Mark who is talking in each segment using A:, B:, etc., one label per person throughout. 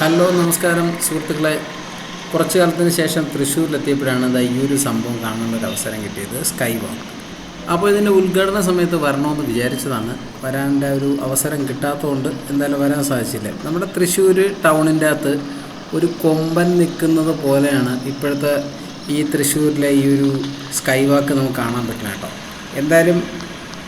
A: Hello നമസ്കാരം. സുഹൃത്തുക്കളെ കുറച്ച് കാലത്തിന് ശേഷം തൃശ്ശൂരിലെത്തിയപ്പോഴാണ് ഇതാ ഈ ഒരു സംഭവം കാണാനുള്ള ഒരു അവസരം കിട്ടിയത് സ്കൈ വാക്ക് അപ്പോൾ ഇതിന്റെ ഉദ്ഘാടന സമയത്ത് വരണമെന്ന് വിചാരിച്ചതാണ്. വരാന്റെ ഒരു അവസരം കിട്ടാത്തതുകൊണ്ട് എന്തായാലും വരാൻ സാധിച്ചില്ല. നമ്മുടെ തൃശ്ശൂർ ടൗണിന്റെ അകത്ത് ഒരു കൊമ്പൻ നിൽക്കുന്നത് പോലെയാണ് ഇപ്പോഴത്തെ ഈ തൃശ്ശൂരിലെ ഈ ഒരു സ്കൈ വാക്ക് നമുക്ക് കാണാൻ പറ്റുന്നത് കേട്ടോ. എന്തായാലും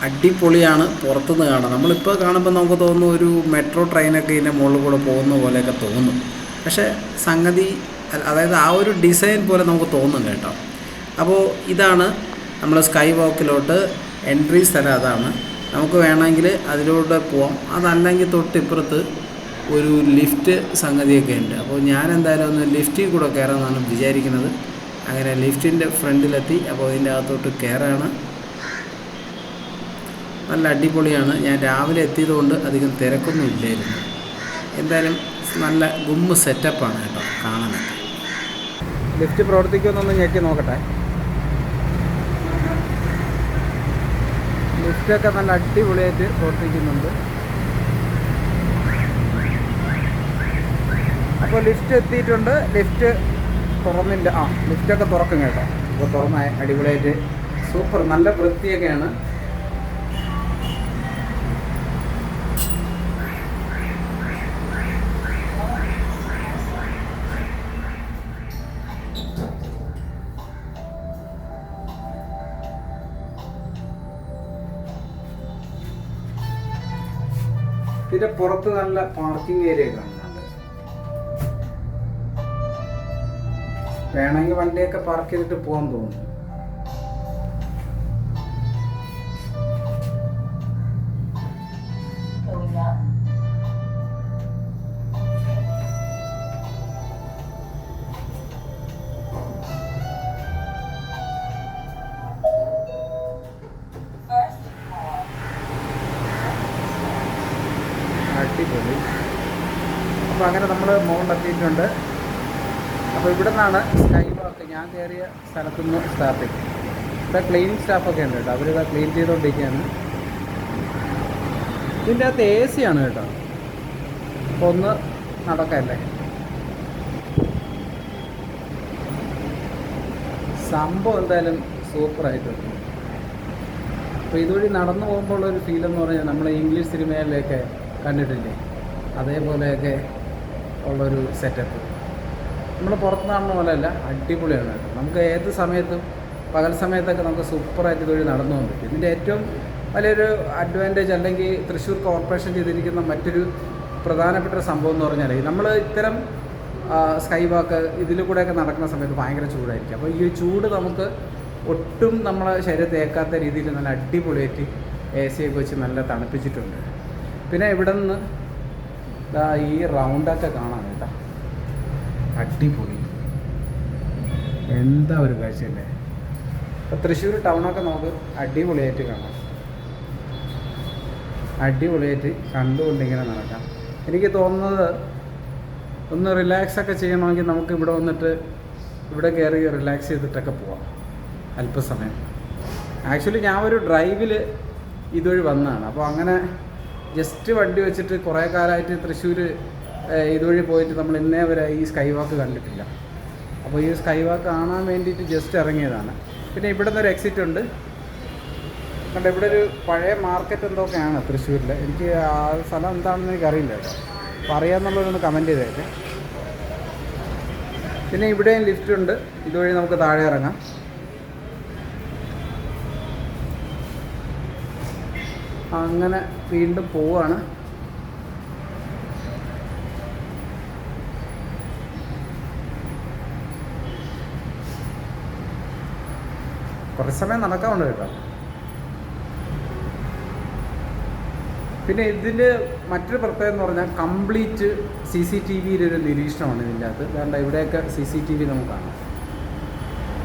A: അടിപൊളിയാണ് പുറത്തുനിന്ന് കാണാം നമ്മളിപ്പോൾ കാണുമ്പോൾ നമുക്ക് തോന്നുന്നു ഒരു മെട്രോ ട്രെയിനൊക്കെ ഇതിന്റെ മുകളിൽ കൂടെ പോകുന്ന പോലെയൊക്കെ തോന്നും. പക്ഷേ സംഗതി അതായത് ആ ഒരു ഡിസൈൻ പോലെ നമുക്ക് തോന്നും കേട്ടോ. അപ്പോൾ ഇതാണ് നമ്മൾ സ്കൈ വാക്കിലോട്ട് എൻട്രി സ്ഥലം അതാണ്. നമുക്ക് വേണമെങ്കിൽ അതിലൂടെ പോവാം. അതല്ലെങ്കിൽ തൊട്ടിപ്പുറത്ത് ഒരു ലിഫ്റ്റ് സംഗതിയൊക്കെ ഉണ്ട്. അപ്പോൾ ഞാൻ എന്തായാലും ഒന്ന് ലിഫ്റ്റിൽ കൂടെ കയറാമെന്നാണ് വിചാരിക്കുന്നത്. അങ്ങനെ ലിഫ്റ്റിന്റെ ഫ്രണ്ടിലെത്തി. അപ്പോൾ ഇതിന്റെ അകത്തോട്ട് കയറാണ്. നല്ല അടിപൊളിയാണ്. ഞാൻ രാവിലെ എത്തിയതുകൊണ്ട് അധികം തിരക്കൊന്നും ഇല്ലായിരുന്നു. എന്തായാലും നല്ല ഗുമ്മ് സെറ്റപ്പാണ് കേട്ടോ കാണാനൊക്കെ. ലിഫ്റ്റ് പ്രവർത്തിക്കുമെന്നൊന്ന് ഞെക്കി നോക്കട്ടെ. ലിഫ്റ്റൊക്കെ നല്ല അടിപൊളിയായിട്ട് പ്രവർത്തിക്കുന്നുണ്ട്. അപ്പോൾ ലിഫ്റ്റ് എത്തിയിട്ടുണ്ട്. ലിഫ്റ്റ് തുറന്നില്ല. ആ ലിഫ്റ്റൊക്കെ തുറക്കും കേട്ടോ. അപ്പോൾ തുറന്ന അടിപൊളിയായിട്ട്. സൂപ്പർ. നല്ല വൃത്തിയൊക്കെയാണ്. ഇതിന്റെ പുറത്ത് നല്ല പാർക്കിംഗ് ഏരിയ കാണുന്നുണ്ട് വേണമെങ്കിൽ വണ്ടിയൊക്കെ പാർക്ക് ചെയ്തിട്ട് പോകാൻ തോന്നുന്നു. അങ്ങനെ നമ്മൾ മുകളിലെത്തിയിട്ടുണ്ട് അപ്പോൾ ഇവിടെ നിന്നാണ് സ്കൈ വാക്ക് ഞാൻ കയറിയ സ്ഥലത്തു നിന്ന് സ്റ്റാർട്ടിങ് ഇവിടെ ക്ലീനിങ് സ്റ്റാഫൊക്കെ ഉണ്ട് കേട്ടോ. അവരിതാ ക്ലീൻ ചെയ്തുകൊണ്ടിരിക്കുകയാണ് ഇതിന്റെ അകത്ത് എ സി ആണ് കേട്ടോ. അപ്പോൾ ഒന്ന് നടക്കല്ലേ? സംഭവം എന്തായാലും സൂപ്പറായിട്ടുണ്ട് അപ്പോൾ ഇതുവഴി നടന്നു പോകുമ്പോൾ ഒരു ഫീൽ എന്ന് പറഞ്ഞാൽ നമ്മൾ ഇംഗ്ലീഷ് സിനിമയിലൊക്കെ കണ്ടിട്ടില്ലേ? അതേപോലെയൊക്കെ ഉള്ളൊരു സെറ്റപ്പ് നമ്മൾ പുറത്ത് നടന്ന പോലെയല്ല അടിപൊളിയാണ്. നമുക്ക് ഏത് സമയത്തും പകൽ സമയത്തൊക്കെ നമുക്ക് സൂപ്പറായിട്ട് തൊഴിൽ നടന്നു പോകാൻ പറ്റും. ഇതിന്റെ ഏറ്റവും വലിയൊരു അഡ്വാന്റേജ് അല്ലെങ്കിൽ തൃശ്ശൂർ കോർപ്പറേഷൻ ചെയ്തിരിക്കുന്ന മറ്റൊരു പ്രധാനപ്പെട്ട ഒരു സംഭവം എന്ന് പറഞ്ഞാൽ നമ്മൾ ഇത്തരം സ്കൈ വാക്ക് ഇതിൽ കൂടെയൊക്കെ നടക്കുന്ന സമയത്ത് ഭയങ്കര ചൂടായിരിക്കും. അപ്പോൾ ഈ ചൂട് നമുക്ക് ഒട്ടും നമ്മളെ ശരീരത്തെ ഏക്കാത്ത രീതിയിൽ നല്ല അടിപൊളിയായിട്ട് എ സി ഒക്കെ വെച്ച് നല്ല തണുപ്പിച്ചിട്ടുണ്ട്. പിന്നെ ഇവിടെ നിന്ന് ഈ റൗണ്ടൊക്കെ കാണാം. അടിപൊളി. എന്താ ഒരു കാഴ്ചയല്ലേ ഇപ്പോൾ തൃശ്ശൂർ ടൗണൊക്കെ നമുക്ക് അടിപൊളിയായിട്ട് കാണാം. അടിപൊളിയായിട്ട് കണ്ടുകൊണ്ടിങ്ങനെ നടക്കാം. എനിക്ക് തോന്നുന്നത് ഒന്ന് റിലാക്സ് ഒക്കെ ചെയ്യണമെങ്കിൽ നമുക്ക് ഇവിടെ വന്നിട്ട് ഇവിടെ കയറി റിലാക്സ് ചെയ്തിട്ടൊക്കെ പോവാം. അല്പസമയം. ആക്ച്വലി ഞാൻ ഒരു ഡ്രൈവിൽ ഇതുവഴി വന്നതാണ്. അപ്പോൾ അങ്ങനെ ജസ്റ്റ് വണ്ടി വെച്ചിട്ട് കുറേ കാലമായിട്ട് തൃശ്ശൂർ ഇതുവഴി പോയിട്ട് നമ്മൾ ഇന്നേ വരെ ഈ സ്കൈ വാക്ക് കണ്ടിട്ടില്ല. അപ്പോൾ ഈ സ്കൈ വാക്ക് കാണാൻ വേണ്ടിയിട്ട് ജസ്റ്റ് ഇറങ്ങിയതാണ്. പിന്നെ ഇവിടെ നിന്നൊരു എക്സിറ്റ് ഉണ്ട്. കണ്ട ഇവിടെ ഒരു പഴയ മാർക്കറ്റ് എന്തൊക്കെയാണ് തൃശ്ശൂരിൽ എനിക്ക് ആ സ്ഥലം എന്താണെന്ന് എനിക്ക് അറിയില്ല കേട്ടോ. അപ്പോൾ അറിയാമെന്നുള്ളവരൊന്ന് കമന്റ് ചെയ്തേക്കെ. പിന്നെ ഇവിടെയും ലിഫ്റ്റ് ഉണ്ട്. ഇതുവഴി നമുക്ക് താഴെ ഇറങ്ങാം. അങ്ങനെ വീണ്ടും പോവാണ്. കുറച്ച് സമയം നടക്കാറുണ്ട് കേട്ടോ. പിന്നെ ഇതിന്റെ മറ്റൊരു പ്രത്യേകത എന്ന് പറഞ്ഞാൽ കംപ്ലീറ്റ് സി സി ടി വിയുടെ ഒരു നിരീക്ഷണമാണ് ഇതിന്റെ അകത്ത്. വേണ്ട ഇവിടെയൊക്കെ സി സി ടി വി നമുക്ക് കാണാം.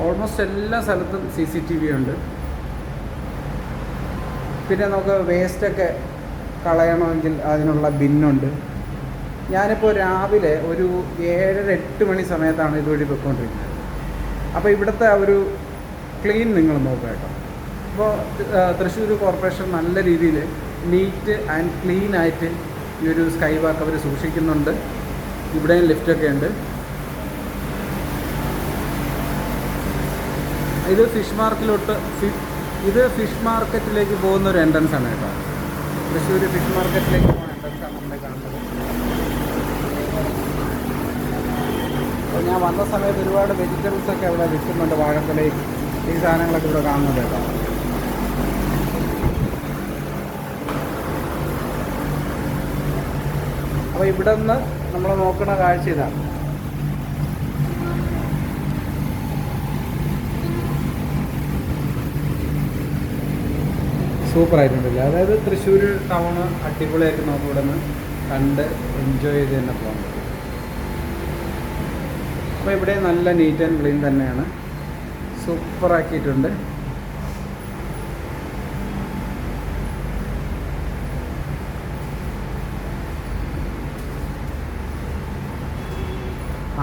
A: ഓൾമോസ്റ്റ് എല്ലാ സ്ഥലത്തും സി സി ടി വി ഉണ്ട്. പിന്നെ നമുക്ക് വേസ്റ്റൊക്കെ കളയണമെങ്കിൽ അതിനുള്ള ബിന്നുണ്ട്. ഞാനിപ്പോൾ രാവിലെ ഒരു ഏഴര എട്ട് മണി സമയത്താണ് ഇതുവഴി പൊയ്ക്കൊണ്ടിരിക്കുന്നത് അപ്പോൾ ഇവിടുത്തെ ഒരു ക്ലീൻ നിങ്ങൾ നോക്കുക കേട്ടോ. അപ്പോൾ തൃശ്ശൂർ കോർപ്പറേഷൻ നല്ല രീതിയിൽ നീറ്റ് ആൻഡ് ക്ലീൻ ആയിട്ട് ഈ ഒരു സ്കൈ വാക്ക് അവർ സൂക്ഷിക്കുന്നുണ്ട്. ഇവിടെയും ലിഫ്റ്റൊക്കെ ഉണ്ട്. ഇത് ഫിഷ് മാർക്കറ്റിലോട്ട് ഫി- ഇത് ഫിഷ് മാർക്കറ്റിലേക്ക് പോകുന്ന ഒരു എൻട്രൻസ് ആണ് കേട്ടോ. തൃശ്ശൂർ ഫിഷ് മാർക്കറ്റിലേക്ക് പോകുന്ന എൻട്രൻസ് ആണ് നമ്മൾ കാണുന്നത്. അപ്പോൾ ഞാൻ വന്ന സമയത്ത് ഒരുപാട് വെജിറ്റബിൾസ് ഒക്കെ അവിടെ വിൽക്കുന്നുണ്ട് വാഴക്കൊലയും ഈ സാധനങ്ങളൊക്കെ ഇവിടെ കാണുന്നത് കേട്ടോ. അപ്പോൾ ഇവിടെ നിന്ന് നമ്മൾ നോക്കുന്ന കാഴ്ച ഇതാണ്. സൂപ്പർ ആയിട്ടുണ്ടല്ലേ? അതായത് തൃശ്ശൂർ ടൗണ് അടിപൊളിയായിട്ട് നമുക്ക് ഇവിടെ നിന്ന് കണ്ട് എൻജോയ് ചെയ്ത് തന്നെ പറ്റും. അപ്പോൾ ഇവിടെ നല്ല നീറ്റ് ആൻഡ് ക്ലീൻ തന്നെയാണ്. സൂപ്പർ ആക്കിയിട്ടുണ്ട്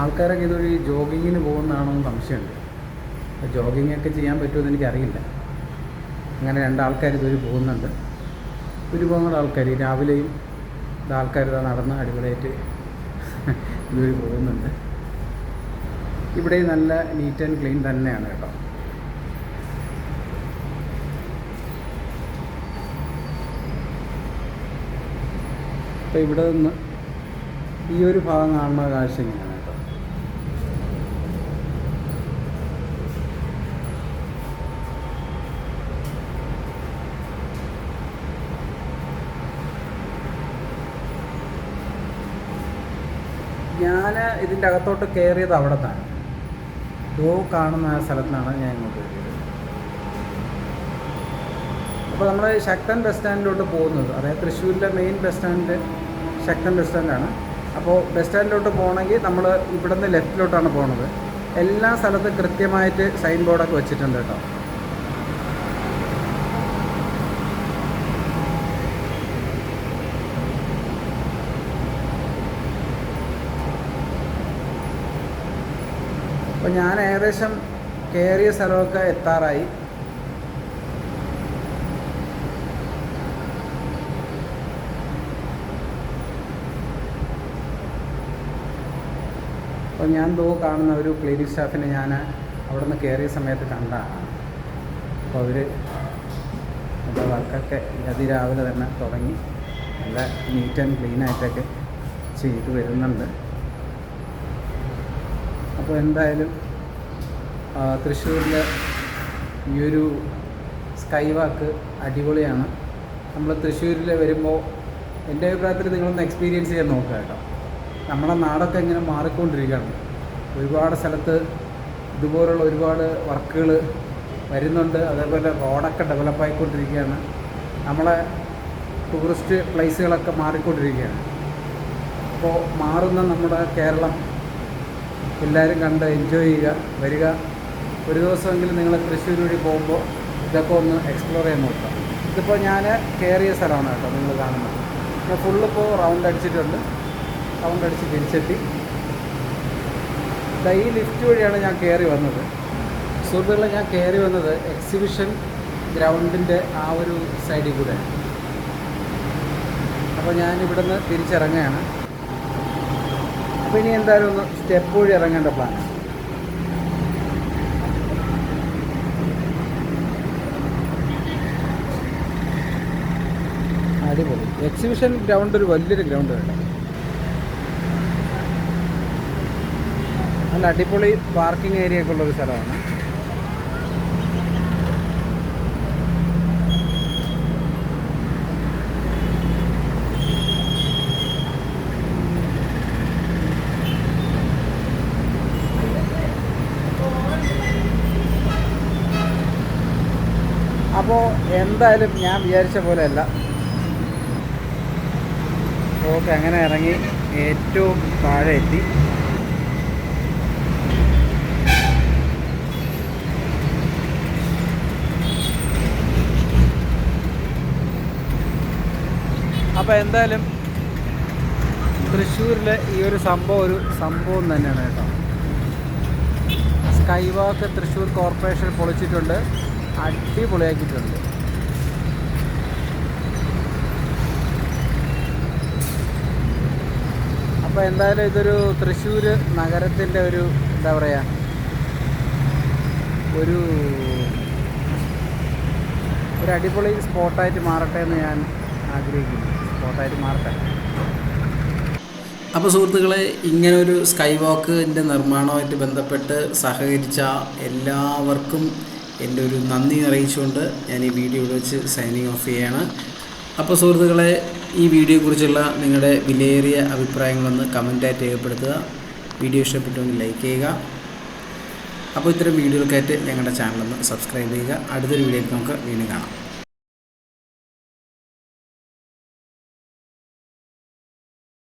A: ആൾക്കാരൊക്കെ ഇതൊരു ജോഗിങ്ങിന് പോകുന്നതാണോ എന്ന് സംശയമുണ്ട്. ജോഗിങ് ഒക്കെ ചെയ്യാൻ പറ്റുമെന്ന് എനിക്കറിയില്ല. അങ്ങനെ രണ്ടാൾക്കാർ ഇതൊരു പോകുന്നുണ്ട്. ഒരുപാട് ആൾക്കാർ രാവിലെയും ഇതാൾക്കാർ ഇതാ നടന്ന് അടിപൊളിയായിട്ട് ഇതൊരു പോകുന്നുണ്ട്. ഇവിടെ നല്ല നീറ്റ് ആൻഡ് ക്ലീൻ തന്നെയാണ് കേട്ടോ. അപ്പോൾ ഇവിടെ നിന്ന് ഈ ഒരു ഭാഗം കാണുന്ന കാഴ്ച ഇങ്ങനെയാണ് ഞാൻ ഇതിന്റെ അകത്തോട്ട് കയറിയത് അവിടെ നിന്നാണ്. ഡോ കാണുന്ന ആ സ്ഥലത്താണ് ഞാൻ ഇങ്ങോട്ട് കയറിയത്. അപ്പോൾ നമ്മൾ ശക്തൻ ബസ് സ്റ്റാൻഡിലോട്ട് പോകുന്നത് അതായത് തൃശ്ശൂരിലെ main bus stand Sakthan bus സ്റ്റാൻഡാണ് അപ്പോൾ ബസ് സ്റ്റാൻഡിലോട്ട് പോകണമെങ്കിൽ നമ്മൾ ഇവിടുന്ന് ലെഫ്റ്റിലോട്ടാണ് പോകുന്നത് എല്ലാ സ്ഥലത്തും കൃത്യമായിട്ട് സൈൻ ബോർഡൊക്കെ വെച്ചിട്ടുണ്ട് കേട്ടോ. അപ്പോൾ ഞാൻ ഏകദേശം കയറിയ സ്ഥലമൊക്കെ എത്താറായി. അപ്പോൾ ഞാൻ ദോ കാണുന്ന ഒരു ക്ലിനിക് സ്റ്റാഫിനെ ഞാൻ അവിടെ നിന്ന് കയറിയ സമയത്ത് കണ്ടതാണ് അപ്പോൾ അവർ എന്റെ വർക്കൊക്കെ അതിരാവിലെ തന്നെ തുടങ്ങി. നല്ല നീറ്റ് ആൻഡ് ക്ലീൻ ആയിട്ടൊക്കെ ചെയ്ത് വരുന്നുണ്ട്. അപ്പോൾ എന്തായാലും തൃശ്ശൂരിലെ ഈ ഒരു സ്കൈ വാക്ക് അടിപൊളിയാണ്. നമ്മൾ തൃശ്ശൂരിൽ വരുമ്പോൾ എന്റെ അഭിപ്രായത്തിൽ നിങ്ങളൊന്ന് എക്സ്പീരിയൻസ് ചെയ്യാൻ നോക്കുക കേട്ടോ. നമ്മുടെ നാടൊക്കെ ഇങ്ങനെ മാറിക്കൊണ്ടിരിക്കുകയാണ്. ഒരുപാട് സ്ഥലത്ത് ഇതുപോലുള്ള ഒരുപാട് വർക്കുകൾ വരുന്നുണ്ട്. അതേപോലെ റോഡൊക്കെ ഡെവലപ്പ് ആയിക്കൊണ്ടിരിക്കുകയാണ് നമ്മളെ ടൂറിസ്റ്റ് പ്ലേസുകളൊക്കെ മാറിക്കൊണ്ടിരിക്കുകയാണ്. അപ്പോൾ മാറുന്ന നമ്മുടെ കേരളം എല്ലാവരും കണ്ട് എൻജോയ് ചെയ്യുക വരിക. ഒരു ദിവസമെങ്കിലും നിങ്ങൾ തൃശ്ശൂർ വഴി പോകുമ്പോൾ ഇതൊക്കെ ഒന്ന് എക്സ്പ്ലോർ ചെയ്യാൻ നോക്കുക. ഇതിപ്പോൾ ഞാൻ കയറിയ സ്ഥലമാണ് കേട്ടോ നിങ്ങൾ കാണുന്നത്. ഞാൻ ഫുള്ള് ഇപ്പോൾ റൗണ്ട് അടിച്ചിട്ടുണ്ട്. റൗണ്ട് അടിച്ച് തിരിച്ചെത്തി ഈ ലിഫ്റ്റ് വഴിയാണ് ഞാൻ കയറി വന്നത്. സുഹൃത്തുക്കളെ ഞാൻ കയറി വന്നത് എക്സിബിഷൻ ഗ്രൗണ്ടിന്റെ ആ ഒരു സൈഡിൽ കൂടെ. അപ്പോൾ ഞാൻ ഇവിടുന്ന് തിരിച്ചിറങ്ങുകയാണ്. അപ്പോൾ ഇനി എന്തായാലും ഒന്ന് സ്റ്റെപ്പ് വഴി ഇറങ്ങേണ്ട പ്ലാൻ അടിപൊളി. എക്സിബിഷൻ ഗ്രൗണ്ട് ഒരു വലിയൊരു ഗ്രൗണ്ട് കേട്ടോ നല്ല അടിപൊളി പാർക്കിംഗ് ഏരിയ ഒക്കെ ഉള്ളൊരു സ്ഥലമാണ്. അപ്പോൾ എന്തായാലും ഞാൻ വിചാരിച്ച പോലെയല്ല. ഓക്കെ അങ്ങനെ ഇറങ്ങി ഏറ്റവും താഴെ എത്തി. അപ്പോൾ എന്തായാലും തൃശ്ശൂരിലെ ഈ ഒരു സംഭവം ഒരു സംഭവം തന്നെയാണ് കേട്ടോ. സ്കൈ വാക്ക് തൃശ്ശൂർ കോർപ്പറേഷൻ പൊളിച്ചിട്ടുണ്ട് അടിപൊളിയാക്കിയിട്ടുണ്ട്. അപ്പോൾ എന്തായാലും ഇതൊരു തൃശ്ശൂർ നഗരത്തിന്റെ ഒരു എന്താ പറയുക ഒരു ഒരു അടിപൊളി സ്പോട്ടായിട്ട് മാറട്ടെ എന്ന് ഞാൻ ആഗ്രഹിക്കുന്നു. സ്പോട്ടായിട്ട് മാറട്ടെ. അപ്പോൾ സുഹൃത്തുക്കളെ ഇങ്ങനെ ഒരു സ്കൈ വാക്കിന്റെ നിർമ്മാണവുമായിട്ട് ബന്ധപ്പെട്ട് സഹകരിച്ച എല്ലാവർക്കും എന്റെ ഒരു നന്ദി അറിയിച്ചുകൊണ്ട് ഞാൻ ഈ വീഡിയോ വെച്ച് സൈനിങ് ഓഫ് ചെയ്യുകയാണ് അപ്പോൾ സുഹൃത്തുക്കളെ ഈ വീഡിയോയെക്കുറിച്ചുള്ള നിങ്ങളുടെ വിലയേറിയ അഭിപ്രായങ്ങളൊന്ന് കമന്റായിട്ട് രേഖപ്പെടുത്തുക. വീഡിയോ ഇഷ്ടപ്പെട്ടുവെങ്കിൽ ലൈക്ക് ചെയ്യുക. അപ്പോൾ ഇത്തരം വീഡിയോകൾക്കായിട്ട് ഞങ്ങളുടെ ചാനലൊന്ന് സബ്സ്ക്രൈബ് ചെയ്യുക. അടുത്തൊരു വീഡിയോയിൽ നമുക്ക് വീണ്ടും കാണാം.